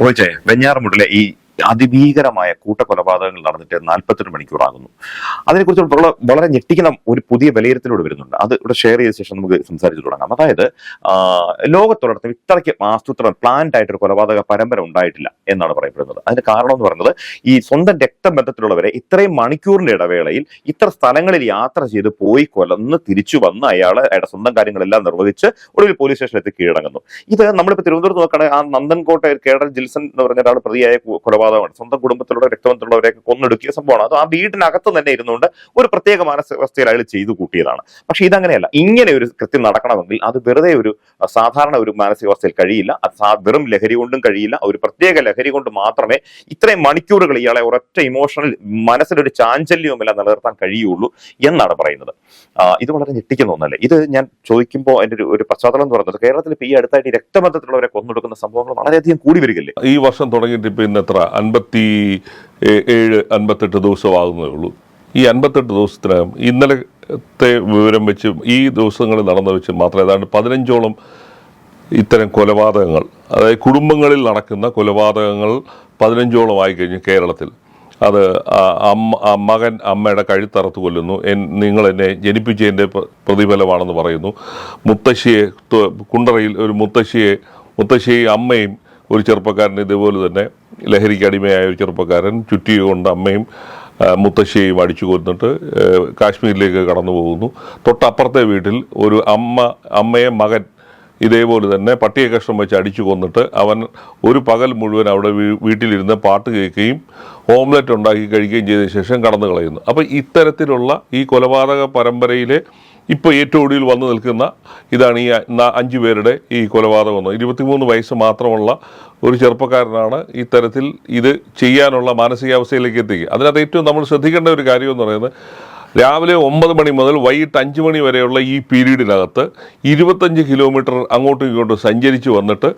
ഓച്ചേ വെഞ്ഞാറമുട്ടിലെ ഈ അതിഭീകരമായ കൂട്ടക്കൊലപാതകങ്ങൾ നടന്നിട്ട് നാൽപ്പത്തെട്ട് മണിക്കൂറാകുന്നു. അതിനെക്കുറിച്ച് വളരെ ഞെട്ടിക്കണം ഒരു പുതിയ വിലയിരുത്തലോട് വരുന്നുണ്ട്. അത് ഇവിടെ ഷെയർ ചെയ്ത ശേഷം നമുക്ക് സംസാരിച്ചു തുടങ്ങാം. അതായത് ആ, ലോകത്തൊരിടത്തും ഇത്രയ്ക്ക് ആസൂത്രണം പ്ലാൻഡ് ആയിട്ടൊരു കൊലപാതക പരമ്പര ഉണ്ടായിട്ടില്ല എന്നാണ് പറയപ്പെടുന്നത്. അതിന്റെ കാരണം എന്ന് പറയുന്നത് ഈ സ്വന്തം രക്തബന്ധത്തിലുള്ളവരെ ഇത്രയും മണിക്കൂറിന്റെ ഇടവേളയിൽ ഇത്ര സ്ഥലങ്ങളിൽ യാത്ര ചെയ്ത് പോയി കൊലന്ന് തിരിച്ചു വന്ന് അയാൾ അയാളുടെ സ്വന്തം കാര്യങ്ങളെല്ലാം നിർവഹിച്ച് ഒടുവിൽ പോലീസ് സ്റ്റേഷനിലെത്തി കീഴടങ്ങുന്നു. ഇത് നമ്മളിപ്പോ തിരുവനന്തപുരത്ത് നോക്കുകയാണെങ്കിൽ ആ നന്ദൻകോട്ട കേരള ജിൽസൺ എന്ന് പറഞ്ഞ ഒരാൾ പ്രതിയായ കു- കൊലപാതകമാണ് സ്വന്തം കുടുംബത്തിലുള്ള രക്തബന്ധമുള്ളവരെയൊക്കെ കൊന്നെടുക്കിയ സംഭവമാണ്. അത് ആ വീടിനകത്ത് തന്നെ ഇരുന്നുകൊണ്ട് ഒരു പ്രത്യേക മാനസികാവസ്ഥയിൽ അയാൾ ചെയ്തു കൂട്ടിയതാണ്. പക്ഷെ ഇതങ്ങനെയല്ല. ഇങ്ങനെ ഒരു കൃത്യം നടക്കണമെങ്കിൽ അത് വെറുതെ ഒരു സാധാരണ ഒരു മാനസികാവസ്ഥയിൽ കഴിയില്ല. അത് വെറും ലഹരി കൊണ്ടും കഴിയില്ല. ഒരു പ്രത്യേക ലഹരി കൊണ്ട് മാത്രമേ ഇത്രയും മണിക്കൂറുകൾ ഇയാളെ ഒരൊറ്റ ഇമോഷണൽ മനസ്സിലൊരു ചാഞ്ചല്യവുമില്ല നിലനിർത്താൻ കഴിയുള്ളൂ എന്നാണ് പറയുന്നത്. ഇത് വളരെ ഞെട്ടിക്കുന്ന ഒന്നല്ലേ? ഇത് ഞാൻ ചോദിക്കുമ്പോൾ എന്റെ ഒരു ഒരു പശ്ചാത്തലം എന്ന് പറയുന്നത് കേരളത്തിൽ ഇപ്പോൾ ഈ അടുത്തായിട്ട് രക്തബന്ധത്തിലുള്ളവരെ കൊന്നെടുക്കുന്ന സംഭവങ്ങൾ വളരെയധികം കൂടി വരികയല്ലേ? ഈ വർഷം തുടങ്ങിയിട്ട് ഇപ്പം ഇന്ന് എത്ര? അൻപത്തി ഏഴ് അൻപത്തെട്ട് ദിവസമാകുന്നേ ഉള്ളൂ. ഈ അൻപത്തെട്ട് ദിവസത്തിനകം ഇന്നലത്തെ വിവരം വെച്ച് ഈ ദിവസങ്ങളിൽ നടന്ന വെച്ച് മാത്രം ഏതാണ്ട് പതിനഞ്ചോളം ഇത്തരം കൊലപാതകങ്ങൾ അതായത് കുടുംബങ്ങളിൽ നടക്കുന്ന കൊലപാതകങ്ങൾ പതിനഞ്ചോളം ആയി കഴിഞ്ഞു കേരളത്തിൽ. അത് അമ്മ മകൻ അമ്മയുടെ കഴുത്തറത്ത് കൊല്ലുന്നു. എൻ നിങ്ങൾ എന്നെ ജനിപ്പിച്ചതിന്റെ പ്ര- പ്രതിഫലമാണെന്ന് പറയുന്നു. മുത്തശ്ശിയെ കുണ്ടറയിൽ ഒരു മുത്തശ്ശിയെ മുത്തശ്ശിയെയും അമ്മയും ഒരു ചെറുപ്പക്കാരൻ ഇതുപോലെ തന്നെ ലഹരിക്ക് അടിമയായ ഒരു ചെറുപ്പക്കാരൻ ചുറ്റികൊണ്ട് അമ്മയും ആ, മുത്തശ്ശിയെയും അടിച്ചു കൊന്നിട്ട് കാശ്മീരിലേക്ക് കടന്നു പോകുന്നു. തൊട്ടപ്പുറത്തെ വീട്ടിൽ ഒരു അമ്മ അമ്മയെ മകൻ ഇതേപോലെ തന്നെ പട്ടിയെ കഷ്ണം വെച്ച് അടിച്ചു കൊന്നിട്ട് അവൻ ഒരു പകൽ മുഴുവൻ അവിടെ വീട്ടിലിരുന്ന് പാട്ട് കേൾക്കുകയും ഓംലെറ്റ് ഉണ്ടാക്കി കഴിക്കുകയും ചെയ്ത ശേഷം കടന്നു കളയുന്നു. അപ്പോൾ ഇത്തരത്തിലുള്ള ഈ കൊലപാതക പരമ്പരയിലെ ഇപ്പോൾ ഏറ്റവും ഒടുവിൽ വന്നു നിൽക്കുന്ന ഇതാണ് ഈ അഞ്ചു പേരുടെ ഈ കൊലപാതകം എന്ന് ഇരുപത്തിമൂന്ന് വയസ്സ് മാത്രമുള്ള ഒരു ചെറുപ്പക്കാരനാണ് ഇത്തരത്തിൽ ഇത് ചെയ്യാനുള്ള മാനസികാവസ്ഥയിലേക്ക് എത്തിക്കുക. അതിനകത്ത് ഏറ്റവും നമ്മൾ ശ്രദ്ധിക്കേണ്ട ഒരു കാര്യം എന്ന് പറയുന്നത് രാവിലെ ഒമ്പത് മണി മുതൽ വൈകിട്ട് അഞ്ച് മണി വരെയുള്ള ഈ പീരീഡിനകത്ത് ഇരുപത്തഞ്ച് കിലോമീറ്റർ അങ്ങോട്ടും ഇങ്ങോട്ടും സഞ്ചരിച്ച് വന്നിട്ട്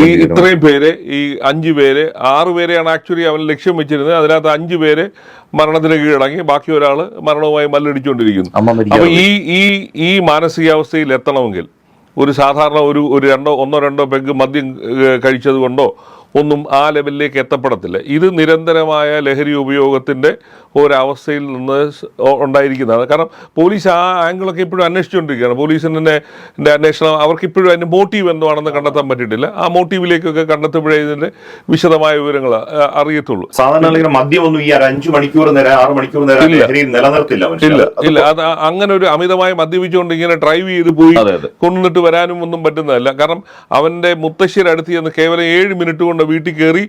ഈ ഇത്രയും പേര് ഈ അഞ്ച് പേര് ആറു പേരെയാണ് ആക്ച്വലി അവൻ ലക്ഷ്യം വെച്ചിരുന്നത്. അതിനകത്ത് അഞ്ച് പേര് മരണത്തിന് കീഴടങ്ങി ബാക്കി ഒരാൾ മരണവുമായി മല്ലടിച്ചുകൊണ്ടിരിക്കുന്നു. അപ്പൊ ഈ ഈ ഈ മാനസികാവസ്ഥയിൽ എത്തണമെങ്കിൽ ഒരു സാധാരണ ഒരു ഒരു രണ്ടോ ഒന്നോ രണ്ടോ പെഗ് മദ്യം കഴിച്ചത് കൊണ്ടോ ഒന്നും ആ ലെവലിലേക്ക് എത്തപ്പെടത്തില്ല. ഇത് നിരന്തരമായ ലഹരി ഉപയോഗത്തിന്റെ ഒരവസ്ഥയിൽ നിന്ന് ഉണ്ടായിരിക്കുന്നതാണ്. കാരണം പോലീസ് ആ ആംഗിളൊക്കെ ഇപ്പോഴും അന്വേഷിച്ചുകൊണ്ടിരിക്കുകയാണ്. പോലീസിന് തന്നെ എന്റെ അന്വേഷണം അവർക്ക് ഇപ്പോഴും അതിന്റെ മോട്ടീവ് എന്താണെന്ന് കണ്ടെത്താൻ പറ്റിയിട്ടില്ല. ആ മോട്ടീവിലേക്കൊക്കെ കണ്ടെത്തുമ്പോഴേ ഇതിന്റെ വിശദമായ വിവരങ്ങൾ അറിയത്തുള്ളൂ. സാധാരണ മദ്യമൊന്നും ഈ അഞ്ചു മണിക്കൂർ നേരം ആറ് മണിക്കൂർ നേരം ഇല്ല. നിലനിർത്തില്ല. ഇല്ല അത് ഇല്ല. അത് അങ്ങനെ ഒരു അമിതമായി മദ്യപിച്ചുകൊണ്ട് ഇങ്ങനെ ഡ്രൈവ് ചെയ്ത് പോയി കൊണ്ടുവന്നിട്ട് വരാനും ഒന്നും പറ്റുന്നതല്ല. കാരണം അവന്റെ മുത്തശ്ശിയുടെ അടുത്ത് ചെന്ന് കേവലം ഏഴ് മിനിറ്റ് കൊണ്ട് വീട്ടിൽ കയറി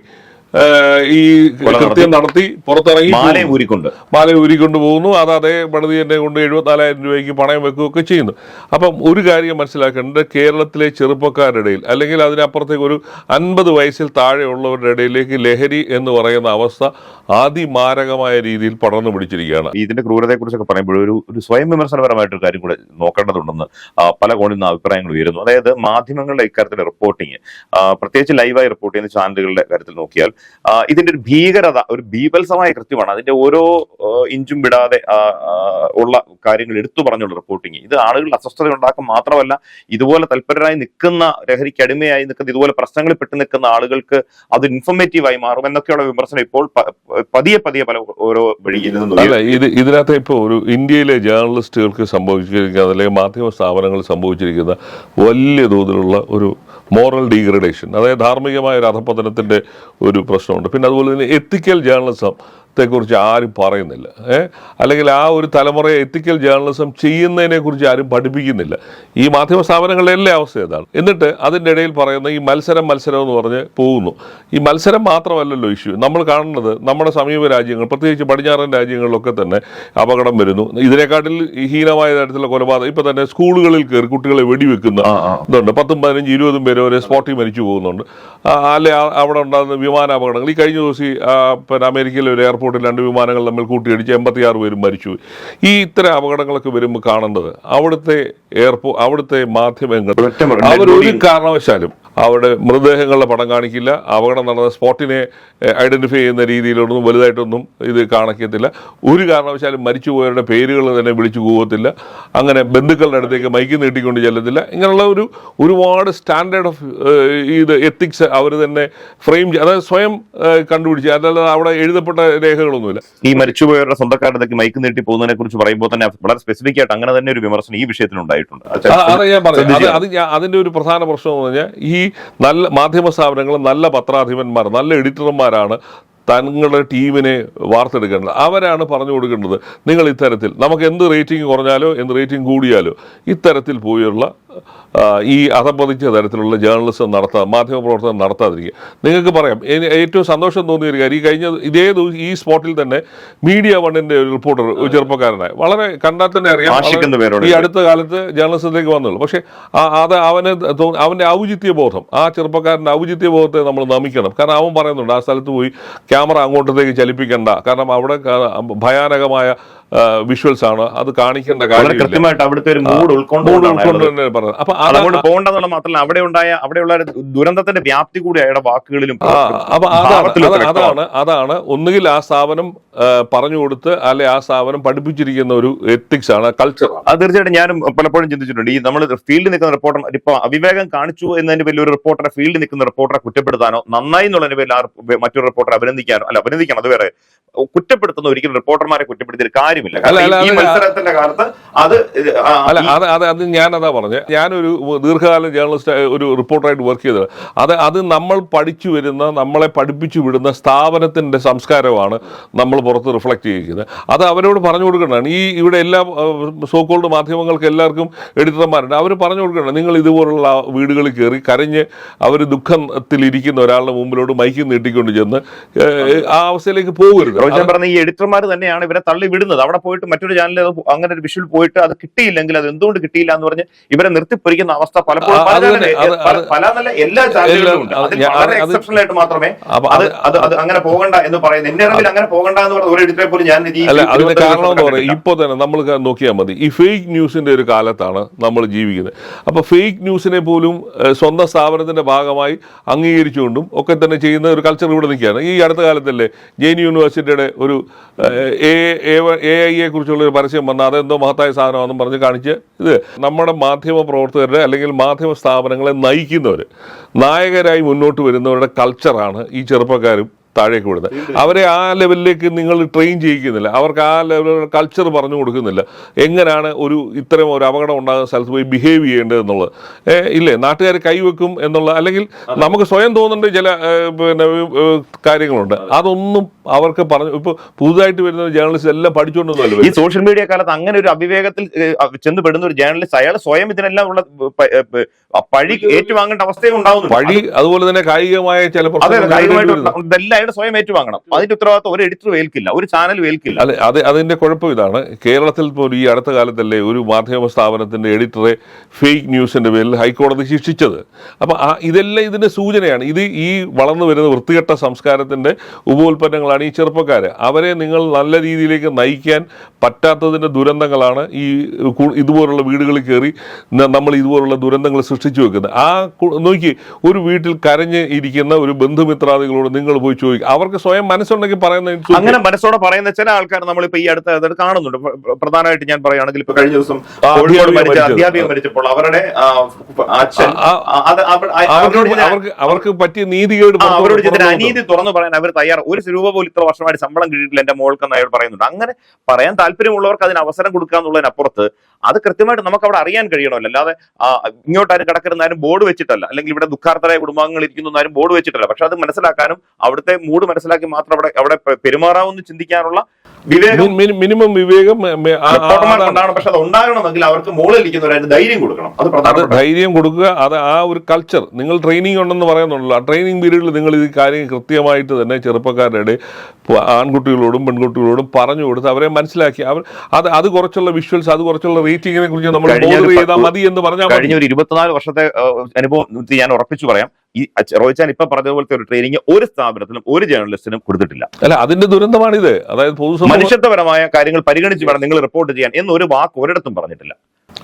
ഈ കൃത്യം നടത്തി പുറത്തിറങ്ങി ഊരിക്കൊണ്ട്. മാല ഊരിക്കൊണ്ട് പോകുന്നു. അത് അതേ പണിതി എന്നെ കൊണ്ട് എഴുപത്തിനാലായിരം രൂപയ്ക്ക് പണയം വെക്കുകയൊക്കെ ചെയ്യുന്നു. അപ്പം ഒരു കാര്യം മനസ്സിലാക്കേണ്ടത് കേരളത്തിലെ ചെറുപ്പക്കാരുടെ ഇടയിൽ അല്ലെങ്കിൽ അതിനപ്പുറത്തേക്ക് ഒരു അൻപത് വയസ്സിൽ താഴെയുള്ളവരുടെ ഇടയിലേക്ക് ലഹരി എന്ന് പറയുന്ന അവസ്ഥ അതിമാരകമായ രീതിയിൽ പടർന്നു പിടിച്ചിരിക്കുകയാണ്. ഇതിന്റെ ക്രൂരതയെക്കുറിച്ചൊക്കെ പറയുമ്പോൾ ഒരു ഒരു സ്വയം വിമർശനപരമായിട്ടൊരു കാര്യം കൂടെ നോക്കേണ്ടതുണ്ടെന്ന് പല കോണിൽ നിന്ന് അഭിപ്രായങ്ങൾ ഉയരുന്നു. അതായത് മാധ്യമങ്ങളുടെ ഇക്കാര്യത്തിൽ റിപ്പോർട്ടിങ് പ്രത്യേകിച്ച് ലൈവായി റിപ്പോർട്ട് ചെയ്യുന്ന ചാനലുകളുടെ കാര്യത്തിൽ നോക്കിയാൽ ഇതിന്റെ ഒരു ഭീകരത ഒരു ബീഭത്സമായ കൃത്യമാണ്. അതിന്റെ ഓരോ ഇഞ്ചും വിടാതെ ഉള്ള കാര്യങ്ങൾ എടുത്തു പറഞ്ഞുള്ള റിപ്പോർട്ടിങ് ഇത് ആളുകളുടെ അസ്വസ്ഥത ഉണ്ടാക്കും മാത്രമല്ല ഇതുപോലെ തൽപരരായി നിൽക്കുന്ന ലഹരിക്ക് അടിമയായി നിൽക്കുന്ന ഇതുപോലെ പ്രശ്നങ്ങളിൽ പെട്ടു നിൽക്കുന്ന ആളുകൾക്ക് അത് ഇൻഫർമേറ്റീവായി മാറും എന്നൊക്കെയുള്ള വിമർശനം ഇപ്പോൾ പതിയെ പതിയെ പല ഓരോ വഴി ഇരുന്ന് അല്ല ഇത് ഇതിനകത്ത് ഇപ്പോൾ ഒരു ഇന്ത്യയിലെ ജേർണലിസ്റ്റുകൾക്ക് സംഭവിച്ചിരിക്കുന്ന അല്ലെങ്കിൽ മാധ്യമ സ്ഥാപനങ്ങൾ സംഭവിച്ചിരിക്കുന്ന വലിയ തോതിലുള്ള ഒരു മോറൽ ഡീഗ്രഡേഷൻ അതായത് ധാർമ്മികമായ ഒരു അധപ്പതനത്തിന്റെ ഒരു പ്രശ്നമുണ്ട്. പിന്നെ അതുപോലെ തന്നെ എത്തിക്കൽ ജേർണലിസം ത്തെക്കുറിച്ച് ആരും പറയുന്നില്ല. ഏ? അല്ലെങ്കിൽ ആ ഒരു തലമുറയെ എത്തിക്കൽ ജേർണലിസം ചെയ്യുന്നതിനെക്കുറിച്ച് ആരും പഠിപ്പിക്കുന്നില്ല. ഈ മാധ്യമ സ്ഥാപനങ്ങളുടെ എല്ലാ അവസ്ഥ ഇതാണ് എന്നിട്ട് അതിന്റെ ഇടയിൽ പറയുന്ന ഈ മത്സരം മത്സരം എന്ന് പറഞ്ഞ് പോകുന്നു. ഈ മത്സരം മാത്രമല്ലല്ലോ ഇഷ്യൂ നമ്മൾ കാണുന്നത് നമ്മുടെ സമീപ രാജ്യങ്ങൾ പ്രത്യേകിച്ച് പടിഞ്ഞാറൻ രാജ്യങ്ങളിലൊക്കെ തന്നെ അപകടം വരുന്നു. ഇതിനെക്കാട്ടിൽ ഹീനമായ തരത്തിലുള്ള കൊലപാതകം. ഇപ്പം തന്നെ സ്കൂളുകളിൽ കയറി കുട്ടികളെ വെടിവെക്കുന്ന. ഇതുണ്ട്. പത്തും പതിനഞ്ച് ഇരുപതും പേര് വരെ സ്പോട്ടിൽ മരിച്ചു പോകുന്നുണ്ട്. അല്ലെ അവിടെ ഉണ്ടാകുന്ന വിമാനാപകടങ്ങൾ ഈ കഴിഞ്ഞ ദിവസം പിന്നെ അമേരിക്കയിലെ ഒരു എയർപോർട്ടിൽ രണ്ട് വിമാനങ്ങൾ തമ്മിൽ കൂട്ടിയിടിച്ച് എൺപത്തിയാറ് പേരും മരിച്ചു. ഈ ഇത്തരം അപകടങ്ങളൊക്കെ വരുമ്പോൾ കാണേണ്ടത് അവിടുത്തെ എയർപോർട്ട് അവിടുത്തെ മാധ്യമങ്ങൾ അവർ ഒരു അവരൊരു കാരണവശാലും അവിടെ മൃതദേഹങ്ങളുടെ പടം കാണിക്കില്ല. അപകടം നടന്ന സ്പോട്ടിനെ ഐഡന്റിഫൈ ചെയ്യുന്ന രീതിയിലൊന്നും വലുതായിട്ടൊന്നും ഇത് കാണിക്കത്തില്ല. ഒരു കാരണവശാലും മരിച്ചുപോയവരുടെ പേരുകൾ തന്നെ വിളിച്ചു പോകത്തില്ല അങ്ങനെ ബന്ധുക്കളുടെ അടുത്തേക്ക് മൈക്ക് നീട്ടിക്കൊണ്ട് ചെല്ലത്തില്ല. ഇങ്ങനെയുള്ള ഒരു ഒരുപാട് സ്റ്റാൻഡേർഡ് ഓഫ് ഇത് എത്തിക്സ് അവർ തന്നെ ഫ്രെയിം അതായത് സ്വയം കണ്ടുപിടിച്ച് അതല്ലാതെ അവിടെ എഴുതപ്പെട്ട രേഖകളൊന്നുമില്ല. ഈ മരിച്ചുപോയവരുടെ സ്വന്തക്കാരുടെ മൈക്ക് നീട്ടി പോകുന്നതിനെ കുറിച്ച് പറയുമ്പോൾ തന്നെ വളരെ സ്പെസിഫിക് ആയിട്ട് അങ്ങനെ തന്നെ ഒരു വിമർശനം ഈ വിഷയത്തിൽ ഉണ്ടായിട്ടുണ്ട് അത് ഞാൻ പറഞ്ഞു അത് അതിന്റെ ഒരു പ്രധാന പ്രശ്നം എന്ന് പറഞ്ഞാൽ ഈ നല്ല മാധ്യമ സ്ഥാപനങ്ങൾ നല്ല പത്രാധിപന്മാർ നല്ല എഡിറ്റർമാരാണ് തങ്ങളുടെ ടീമിനെ വാർത്തെടുക്കേണ്ടത്. അവരാണ് പറഞ്ഞു കൊടുക്കേണ്ടത് നിങ്ങൾ ഇത്തരത്തിൽ നമുക്ക് എന്ത് റേറ്റിംഗ് കുറഞ്ഞാലോ എന്ത് റേറ്റിംഗ് കൂടിയാലോ ഇത്തരത്തിൽ പോയുള്ള ഈ അധപതിച്ച തരത്തിലുള്ള ജേർണലിസം നടത്താ മാധ്യമ പ്രവർത്തനം നടത്താതിരിക്കുക. നിങ്ങൾക്ക് പറയാം ഏറ്റവും സന്തോഷം തോന്നിയ ഒരു കാര്യം ഈ കഴിഞ്ഞ ഇതേ ദിവസം ഈ സ്പോട്ടിൽ തന്നെ മീഡിയ വണ്ണിന്റെ ഒരു റിപ്പോർട്ടർ ഒരു ചെറുപ്പക്കാരനായി. വളരെ കണ്ടാൽ തന്നെ അറിയാം ഈ അടുത്ത കാലത്ത് ജേർണലിസത്തിലേക്ക് വന്നുള്ളൂ. പക്ഷേ അത് അവന് അവന്റെ ഔചിത്യബോധം ഔചിത്യ ആ ചെറുപ്പക്കാരന്റെ ഔചിത്യബോധത്തെ നമ്മൾ നമിക്കണം. കാരണം അവൻ പറയുന്നുണ്ട് ആ സ്ഥലത്ത് പോയി ക്യാമറ അങ്ങോട്ടത്തേക്ക് ചലിപ്പിക്കേണ്ട. കാരണം അവിടെ ഭയാനകമായ വിഷ്വൽസ് ആണ്. അത് കാണിക്കേണ്ട കാര്യം കൃത്യമായിട്ട് അവിടുത്തെ ഒരു മൂഡ് ഉൾക്കൊണ്ട് പറഞ്ഞത്. അപ്പൊ പോകേണ്ടതെന്നുള്ള മാത്രമല്ല അവിടെ ഉണ്ടായ അവിടെയുള്ള ദുരന്തത്തിന്റെ വ്യാപ്തി കൂടി അയാളുടെ വാക്കുകളിലും അപ്പൊ അതാണ്. അതാണ്. ഒന്നുകിൽ ആ സ്ഥാപനം പറഞ്ഞു കൊടുത്ത് അല്ലെ ആ സ്ഥാപനം പഠിപ്പിച്ചിരിക്കുന്ന ഒരു എത്തിക്സ് ആണ് കൾച്ചർ അത് തീർച്ചയായിട്ടും ഞാനും പലപ്പോഴും ചിന്തിച്ചിട്ടുണ്ട്. ഈ നമ്മൾ ഫീൽഡിൽ നിൽക്കുന്ന റിപ്പോർട്ടർ ഇപ്പൊ അവിവേകം കാണിച്ചു എന്നതിന്റെ പേരിൽ ഒരു റിപ്പോർട്ടറെ ഫീൽഡിൽ നിൽക്കുന്ന റിപ്പോർട്ടറെ കുറ്റപ്പെടുത്താനോ നന്നായി എന്നുള്ളതിന്റെ പേരിൽ ആ മറ്റൊരു റിപ്പോർട്ടറെ അഭിനന്ദിക്കാനോ അല്ല അഭിനന്ദിക്കണം അത് വേറെ. കുറ്റപ്പെടുത്തുന്ന ഒരിക്കലും റിപ്പോർട്ടർമാരെ കുറ്റപ്പെടുത്തിയൊരു കാര്യമില്ല. ഈ അല്ല, മത്സരത്തിന്റെ കാലത്ത് അത് അല്ല അത് അത് അത് ഞാനതാ പറഞ്ഞത് ഞാനൊരു ദീർഘകാല ജേർണലിസ്റ്റ് ഒരു റിപ്പോർട്ടറായിട്ട് വർക്ക് ചെയ്തത്. അത് അത് നമ്മൾ പഠിച്ചു വരുന്ന നമ്മളെ പഠിപ്പിച്ചു വിടുന്ന സ്ഥാപനത്തിന്റെ സംസ്കാരമാണ് നമ്മൾ പുറത്ത് റിഫ്ലക്റ്റ് ചെയ്യിക്കുന്നത്. അത് അവരോട് പറഞ്ഞു കൊടുക്കേണ്ടതാണ്. ഈ ഇവിടെ എല്ലാ സോക്കോൾഡ് മാധ്യമങ്ങൾക്ക് എല്ലാവർക്കും എഡിറ്റർമാരുണ്ട്. അവർ പറഞ്ഞു കൊടുക്കണം നിങ്ങൾ ഇതുപോലുള്ള വീടുകളിൽ കയറി കരഞ്ഞ് അവർ ദുഃഖത്തിലിരിക്കുന്ന ഒരാളുടെ മുമ്പിലോട്ട് മൈക്ക് നീട്ടിക്കൊണ്ട് ചെന്ന് ആ അവസ്ഥയിലേക്ക് പോകരുത്. റോജൻ പറഞ്ഞ ഈ എഡിറ്റർമാർ തന്നെയാണ് ഇവരെ തള്ളി വിടുന്നത് അവിടെ പോയിട്ട് മറ്റൊരു ചാനലിൽ അങ്ങനെ ഒരു വിഷുവിൽ പോയിട്ട് അത് കിട്ടിയില്ലെങ്കിൽ അത് എന്തുകൊണ്ട് കിട്ടിയില്ല എന്ന് പറഞ്ഞ് ഇവരെ നിർത്തിപ്പൊരിക്കുന്ന അവസ്ഥ പലപ്പോഴും പല നല്ല എല്ലാ ചാനലുകളിലും ഉണ്ട്. വളരെ എക്സെപ്ഷണൽ ആയിട്ട് മാത്രമേ അത് അത് അത് അങ്ങനെ പോകണ്ട എന്ന് പറയുന്നത് എന്റെ അറിവിൽ അങ്ങനെ പോകണ്ട എന്ന് പറഞ്ഞ ഒരു എഡിറ്ററെ പോലും ഞാൻ ഇരുപത്തെട്ട് കാരണം എന്ന് പറയുന്നത് ഇപ്പോൾ തന്നെ നമ്മൾ നോക്കിയാൽ മതി. ഈ ഫേക്ക് ന്യൂസിന്റെ ഒരു കാലത്താണ് നമ്മൾ ജീവിക്കുന്നത്. അപ്പോൾ ഫേക്ക് ന്യൂസിനെ പോലും സ്വന്തം സ്ഥാപനത്തിന്റെ ഭാഗമായി അംഗീകരിച്ചുകൊണ്ടും ഒക്കെ തന്നെ ചെയ്യുന്ന ഒരു കൾച്ചർ ഇവിടെ നിൽക്കുകയാണ്. ഈ അടുത്ത കാലത്തല്ലേ ജെയിൻ യൂണിവേഴ്സിറ്റിയുടെ ഒരു എ എ ഐയെ കുറിച്ചുള്ള ഒരു പരസ്യം വന്ന അതെന്തോ മഹത്തായ സാധനമാണെന്നും പറഞ്ഞ് കാണിച്ച് ഇത് നമ്മുടെ മാധ്യമ പ്രവർത്തകരുടെ അല്ലെങ്കിൽ മാധ്യമ സ്ഥാപനങ്ങളെ നയിക്കുന്നവർ നായകരായി മുന്നോട്ട് വരുന്നവരുടെ കൾച്ചറാണ് ഈ ചെറുപ്പക്കാരും താഴേക്ക് വിടുന്നത്. അവരെ ആ ലെവലിലേക്ക് നിങ്ങൾ ട്രെയിൻ ചെയ്യിക്കുന്നില്ല. അവർക്ക് ആ ലെവലിലുള്ള കൾച്ചർ പറഞ്ഞു കൊടുക്കുന്നില്ല. എങ്ങനെയാണ് ഒരു ഇത്തരം ഒരു അപകടം ഉണ്ടാകുന്ന സ്ഥലത്ത് പോയി ബിഹേവ് ചെയ്യേണ്ടത് എന്നുള്ളത്? ഇല്ലേ? നാട്ടുകാർ കൈവെക്കും എന്നുള്ള അല്ലെങ്കിൽ നമുക്ക് സ്വയം തോന്നുന്നുണ്ട് ചില പിന്നെ കാര്യങ്ങളുണ്ട്. അതൊന്നും അവർക്ക് പറഞ്ഞു ഇപ്പോൾ പുതുതായിട്ട് വരുന്ന ജേർണലിസ്റ്റ് എല്ലാം പഠിച്ചുകൊണ്ടൊന്നുമല്ല ഈ സോഷ്യൽ മീഡിയ കാലത്ത് അങ്ങനെ ഒരു അവിവേകത്തിൽ ചെന്ന് പെടുന്ന ഒരു ജേർണലിസ്റ്റ് അയാൾ സ്വയം ഇതിനെല്ലാം ഉള്ള പഴി ഏറ്റുവാങ്ങേണ്ട അവസ്ഥയും ഉണ്ടാവുന്നു പഴി അതുപോലെ തന്നെ കായികമായ ചില പ്രശ്നങ്ങൾ അയാൾ സ്വയം ഏറ്റുവാങ്ങണം. അതിന്റെ ഉത്തരവാദിത്വം ഒരു എഡിറ്റർ വേൽക്കില്ല ഒരു ചാനൽ വേൽക്കില്ല അതെ അത് അതിന്റെ കുഴപ്പം ഇതാണ്. കേരളത്തിൽ പോലും ഈ അടുത്ത കാലത്തല്ലേ ഒരു മാധ്യമ സ്ഥാപനത്തിന്റെ എഡിറ്ററെ ഫേക്ക് ന്യൂസിന്റെ പേരിൽ ഹൈക്കോടതി ശിക്ഷിച്ചത്. അപ്പൊ ഇതെല്ലാം ഇതിന്റെ സൂചനയാണ്. ഇത് ഈ വളർന്നു വരുന്ന വൃത്തികെട്ട സംസ്കാരത്തിന്റെ ഉപോൽപ്പന്നങ്ങളാണ് ഈ ചെറുപ്പക്കാര്. അവരെ നിങ്ങൾ നല്ല രീതിയിലേക്ക് നയിക്കാൻ പറ്റാത്തതിന്റെ ദുരന്തങ്ങളാണ് ഈ ഇതുപോലുള്ള വീടുകളിൽ കയറി നമ്മൾ ഇതുപോലുള്ള ദുരന്തങ്ങൾ സൃഷ്ടിച്ചു വെക്കുന്നത്. ആ നോക്കി ഒരു വീട്ടിൽ കരഞ്ഞ് ഇരിക്കുന്ന ഒരു ബന്ധുമിത്രാദികളോട് നിങ്ങൾ പോയി ചോദിക്കുക അവർക്ക് സ്വയം മനസ്സുണ്ടെങ്കിൽ പറയുന്ന അങ്ങനെ മനസ്സോടെ പറയുന്ന ചില ആൾക്കാർ നമ്മളിപ്പോ ഈ അടുത്ത കാണുന്നുണ്ട്. പ്ര- പ്ര- പ്രധാനമായിട്ട് ഞാൻ പറയുകയാണെങ്കിൽ ഇപ്പൊ കഴിഞ്ഞ ദിവസം കോഴിക്കോട് മരിച്ച അധ്യാപിക മരിച്ചപ്പോൾ അവരുടെ അച്ഛൻ അവർക്ക് അവർക്ക് പറ്റിയ നീതികേട് അവരോട് അനീതി തുറന്നു പറയാൻ അവർ തയ്യാർ ഒരു രൂപ പോലും ഇത്ര വർഷമായിട്ട് ശമ്പളം കിട്ടിയിട്ടില്ല എന്റെ മോൾക്കെന്ന് അയാൾ പറയുന്നുണ്ട്. അങ്ങനെ പറയാൻ താല്പര്യമുള്ളവർക്ക് അതിന് അവസരം കൊടുക്കുക എന്നുള്ളതിനപ്പുറത്ത് അത് കൃത്യമായിട്ട് നമുക്ക് അവിടെ അറിയാൻ കഴിയണമല്ലോ. അല്ലാതെ ഇങ്ങോട്ടാരും കിടക്കരുന്നാരും ബോർഡ് വെച്ചിട്ടല്ല. അല്ലെങ്കിൽ ഇവിടെ ദുഃഖാർത്ഥരായ കുടുംബാംഗങ്ങൾ ഇരിക്കുന്നതാരും ബോർഡ് വെച്ചിട്ടല്ല. പക്ഷെ അത് മനസ്സിലാക്കാനും അവിടുത്തെ മൂഡ് മനസ്സിലാക്കി മാത്രം അവിടെ അവിടെ പെരുമാറാവുമെന്ന് ചിന്തിക്കാനുള്ള വിവേകം മിനി- മിനി- മിനിമം വിവേകം ഉണ്ടാകണം. പക്ഷെ അത് ഉണ്ടാകണമെങ്കിൽ അവർക്ക് മുകളിൽ ഇരിക്കുന്നവരായിട്ട് ധൈര്യം കൊടുക്കണം. അത് അത് ധൈര്യം കൊടുക്കുക അത് ആ ഒരു കൾച്ചർ നിങ്ങൾ ട്രെയിനിങ് ഉണ്ടെന്ന് പറയുന്നുണ്ടല്ലോ. ആ ട്രെയിനിങ് പീരീഡിൽ നിങ്ങൾ ഈ കാര്യം കൃത്യമായിട്ട് തന്നെ ചെറുപ്പക്കാരുടെ ആൺകുട്ടികളോടും പെൺകുട്ടികളോടും പറഞ്ഞു കൊടുത്ത് അവരെ മനസ്സിലാക്കി. അവർ അത് അത് കുറച്ചുള്ള വിഷ്വൽസ് അത് കുറച്ചുള്ള റേറ്റിങ്ങിനെ കുറിച്ച് നമ്മൾ ചെയ്താൽ മതി എന്ന് പറഞ്ഞാൽ കഴിഞ്ഞ ഒരു ഇരുപത്തിനാല് വർഷത്തെ അനുഭവം ഞാൻ ഉറപ്പിച്ചു പറയാം. ഈ റോയിച്ചാൻ ഇപ്പൊ പറഞ്ഞതുപോലത്തെ ഒരു ട്രെയിനിങ് ഒരു സ്ഥാപനത്തിനും ഒരു ജേർണലിസ്റ്റിനും കൊടുത്തിട്ടില്ല. അല്ല അതിന്റെ ദുരന്തമാണിത്. അതായത് മനുഷ്യത്വപരമായ കാര്യങ്ങൾ പരിഗണിച്ച് വേണം നിങ്ങൾ റിപ്പോർട്ട് ചെയ്യാൻ എന്ന് ഒരു വാക്ക് ഒരിടത്തും പറഞ്ഞിട്ടില്ല.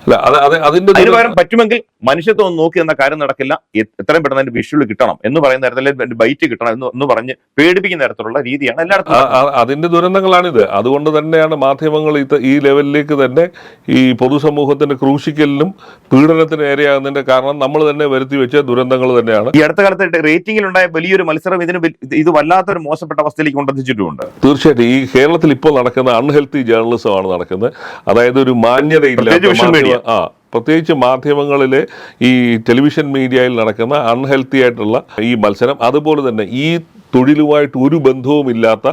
അല്ല അത് അത് അതിന്റെ അതിന് പകരം പറ്റുമെങ്കിൽ മനുഷ്യത്വം ഒന്ന് നോക്കി എന്ന കാര്യം നടക്കില്ല. എത്രയും പെട്ടെന്ന് അതിന്റെ വിഷ്വൽ കിട്ടണം എന്ന് പറയുന്ന തരത്തിൽ ബൈറ്റ് കിട്ടണം എന്ന് എന്ന് പറഞ്ഞ് പേടിപ്പിക്കുന്ന തരത്തിലുള്ള രീതിയാണ് എല്ലായിടത്തും അതിന്റെ ദുരന്തങ്ങളാണിത്. അതുകൊണ്ട് തന്നെയാണ് മാധ്യമങ്ങൾ ഈ ലെവലിലേക്ക് തന്നെ ഈ പൊതുസമൂഹത്തിന്റെ ക്രൂശിക്കലിനും പീഡനത്തിന് ഇരയാകുന്നതിന്റെ കാരണം നമ്മൾ തന്നെ വരുത്തി വെച്ച ദുരന്തങ്ങൾ തന്നെയാണ്. ഈ അടുത്ത കാലത്ത് റേറ്റിംഗിലുണ്ടായ വലിയൊരു മത്സരം ഇതിന് ഇത് വല്ലാത്തൊരു മോശപ്പെട്ട അവസ്ഥയിലേക്ക് കൊണ്ടെത്തിച്ചിട്ടുണ്ട്. തീർച്ചയായിട്ടും ഈ കേരളത്തിൽ ഇപ്പോൾ നടക്കുന്ന അൺഹെൽത്തി ജേർണലിസമാണ് നടക്കുന്നത്. അതായത് ഒരു വിഷൻ മാധ്യമ- ആ പ്രത്യേകിച്ച് മാധ്യമങ്ങളിലെ ഈ ടെലിവിഷൻ മീഡിയയിൽ നടക്കുന്ന അൺഹെൽത്തി ആയിട്ടുള്ള ഈ മത്സരം അതുപോലെ തന്നെ ഈ തൊഴിലുമായിട്ട് ഒരു ബന്ധവുമില്ലാത്ത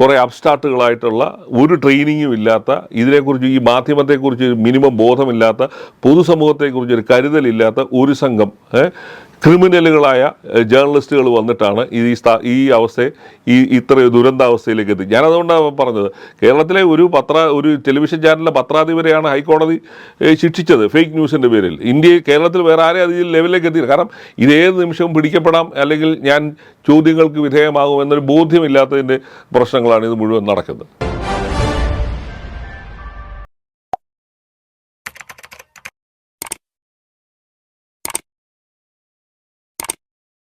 കുറേ അബ്സ്റ്റാർട്ടുകളായിട്ടുള്ള ഒരു ട്രെയിനിങ്ങും ഇല്ലാത്ത ഇതിനെക്കുറിച്ച് ഈ മാധ്യമത്തെക്കുറിച്ച് മിനിമം ബോധമില്ലാത്ത പൊതുസമൂഹത്തെക്കുറിച്ച് ഒരു കരുതലില്ലാത്ത ഒരു സംഘം ക്രിമിനലുകളായ ജേർണലിസ്റ്റുകൾ വന്നിട്ടാണ് ഈ ഈ അവസ്ഥയെ ഈ ഇത്ര ദുരന്താവസ്ഥയിലേക്ക് എത്തി ഞാനതുകൊണ്ടാണ് പറഞ്ഞത് കേരളത്തിലെ ഒരു പത്ര ഒരു ടെലിവിഷൻ ചാനലിലെ പത്രാധിപരെയാണ് ഹൈക്കോടതി ശിക്ഷിച്ചത് ഫേക്ക് ന്യൂസിന്റെ പേരിൽ. ഇന്ത്യയിൽ കേരളത്തിൽ വേറെ ആരെയും അത് ഈ ലെവലിലേക്ക് എത്തി കാരണം ഇത് ഏത് നിമിഷവും പിടിക്കപ്പെടാം അല്ലെങ്കിൽ ഞാൻ ചോദ്യങ്ങൾക്ക് വിധേയമാകും എന്നൊരു ബോധ്യമില്ലാത്തതിന്റെ പ്രശ്നങ്ങളാണ് ഇത് മുഴുവൻ നടക്കുന്നത്.